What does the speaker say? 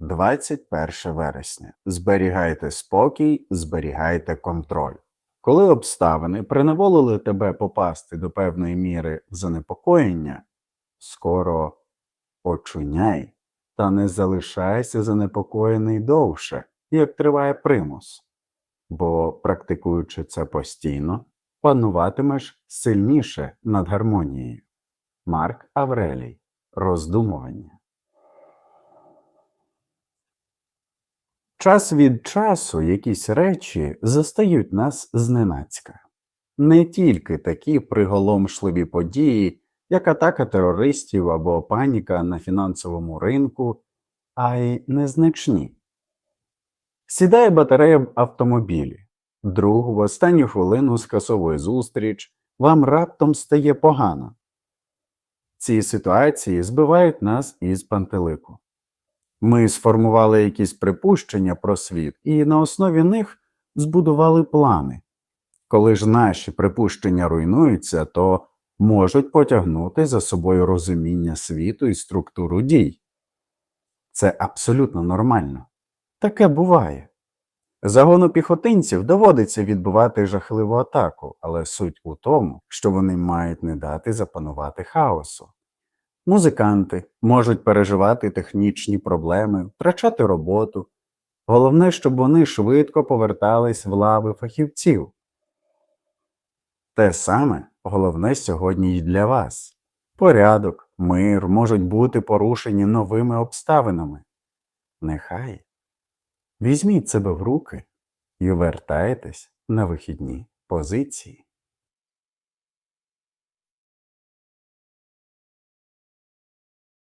21 вересня. Зберігайте спокій, зберігайте контроль. Коли обставини приневолили тебе попасти до певної міри в занепокоєння, скоро очуняй та не залишайся занепокоєний довше, як триває примус, бо, практикуючи це постійно, пануватимеш сильніше над гармонією. Марк Аврелій. Роздумування. Час від часу якісь речі застають нас зненацька. Не тільки такі приголомшливі події, як атака терористів або паніка на фінансовому ринку, а й незначні. Сідає батарея в автомобілі. Друг в останню хвилину скасовує зустріч, вам раптом стає погано. Ці ситуації збивають нас із пантелику. Ми сформували якісь припущення про світ і на основі них збудували плани. Коли ж наші припущення руйнуються, то можуть потягнути за собою розуміння світу і структуру дій. Це абсолютно нормально. Таке буває. Загону піхотинців доводиться відбувати жахливу атаку, але суть у тому, що вони мають не дати запанувати хаосу. Музиканти можуть переживати технічні проблеми, втрачати роботу. Головне, щоб вони швидко повертались в лави фахівців. Те саме головне сьогодні й для вас. Порядок, мир можуть бути порушені новими обставинами. Нехай. Візьміть себе в руки і вертайтесь на вихідні позиції.